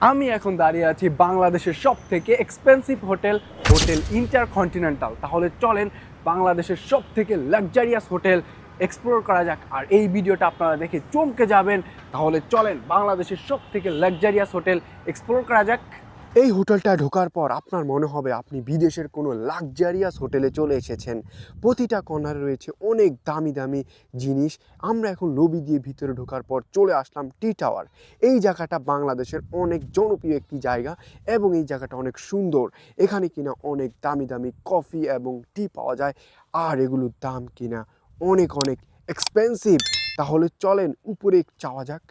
আমি এখন দাঁড়িয়ে আছি বাংলাদেশের সব থেকে এক্সপেন্সিভ হোটেল হোটেল ইন্টারকন্টিনেন্টাল তাহলে চলেন বাংলাদেশের সব থেকে লাক্সারিয়াস হোটেল এক্সপ্লোর করা যাক। আর এই ভিডিওটা আপনারা দেখে চমকে যাবেন। তাহলে চলেন বাংলাদেশের সব থেকে লাক্সারিয়াস হোটেল এক্সপ্লোর করা যাক। এই হোটেলটা ঢোকার পর আপনার মনে হবে আপনি বিদেশের কোনো লাক্সারিয়াস হোটেলে চলে এসেছেন। প্রতিটা কর্নারে রয়েছে অনেক দামি দামি জিনিস। আমরা এখন লবি দিয়ে ভিতরে ঢোকার পর চলে আসলাম টি টাওয়ার এই জায়গাটা বাংলাদেশের অনেক জনপ্রিয় একটি জায়গা এবং এই জায়গাটা অনেক সুন্দর। এখানে কিনা অনেক দামি দামি কফি এবং টি পাওয়া যায়। আর এগুলোর দাম কিনা অনেক অনেক এক্সপেন্সিভ তাহলে চলেন, উপরে যাওয়া যাক।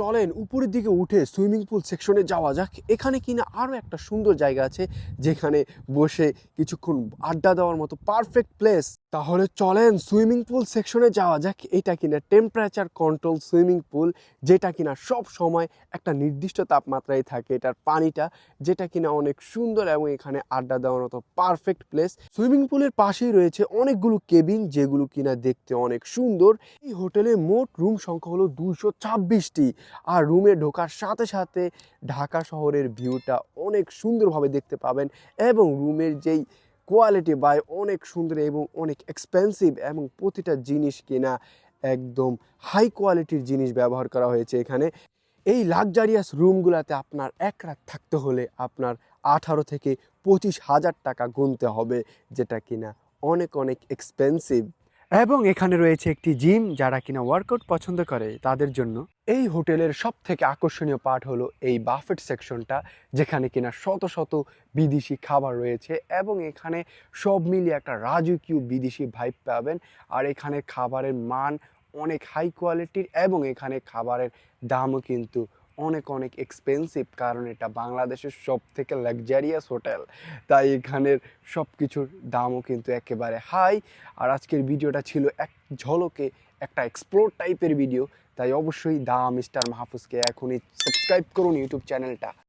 চলেন উপরের দিকে উঠে সুইমিং পুল সেকশনে যাওয়া যাক। এখানে কিনা আরও একটা সুন্দর জায়গা আছে যেখানে বসে কিছুক্ষণ আড্ডা দেওয়ার মতো পারফেক্ট প্লেস তাহলে চলেন সুইমিং পুল সেকশনে যাওয়া যাক। এটা কিনা টেম্পারেচার কন্ট্রোল সুইমিং পুল, যেটা কিনা সব সময় একটা নির্দিষ্ট তাপমাত্রায় থাকে এটার পানিটা, যেটা কিনা অনেক সুন্দর এবং এখানে আড্ডা দেওয়ার মতো পারফেক্ট প্লেস সুইমিং পুলের পাশেই রয়েছে অনেকগুলো কেবিন, যেগুলো কিনা দেখতে অনেক সুন্দর। এই হোটেলে মোট রুম সংখ্যা হলো দুশো ছাব্বিশটি আর রুমে ঢোকার সাথে সাথে ঢাকা শহরের ভিউটা অনেক সুন্দরভাবে দেখতে পাবেন এবং রুমের যেই কোয়ালিটি বাই অনেক সুন্দর এবং অনেক এক্সপেন্সিভ এবং প্রতিটা জিনিস কিনা একদম হাই কোয়ালিটির জিনিস ব্যবহার করা হয়েছে এখানে। এই লাকজারিয়াস রুমগুলোতে আপনার এক রাত থাকতে হলে আপনার আঠারো থেকে পঁচিশ হাজার টাকা গুনতে হবে, যেটা কিনা অনেক অনেক এক্সপেন্সিভ এবং এখানে রয়েছে একটি জিম যারা কিনা ওয়ার্কআউট পছন্দ করে তাদের জন্য। এই হোটেলের সব থেকে আকর্ষণীয় পার্ট হলো এই বাফেট সেকশনটা যেখানে কিনা শত শত বিদেশি খাবার রয়েছে এবং এখানে সব মিলিয়ে একটা রাজকীয় বিদেশি ভাইব পাবেন। আর এখানে খাবারের মান অনেক হাই কোয়ালিটির এবং এখানে খাবারের দামও কিন্তু অনেক অনেক এক্সপেন্সিভ কারণ এটা বাংলাদেশের সব থেকে লাক্সারিয়াস হোটেল তাই এখানের সব কিছুর দামও কিন্তু একেবারে হাই আর আজকের ভিডিওটা ছিল এক ঝলকে একটা এক্সপ্লোর টাইপের ভিডিও তাই অবশ্যই দা মিস্টার মাহফুজকে এখনই সাবস্ক্রাইব করুন ইউটিউব চ্যানেলটা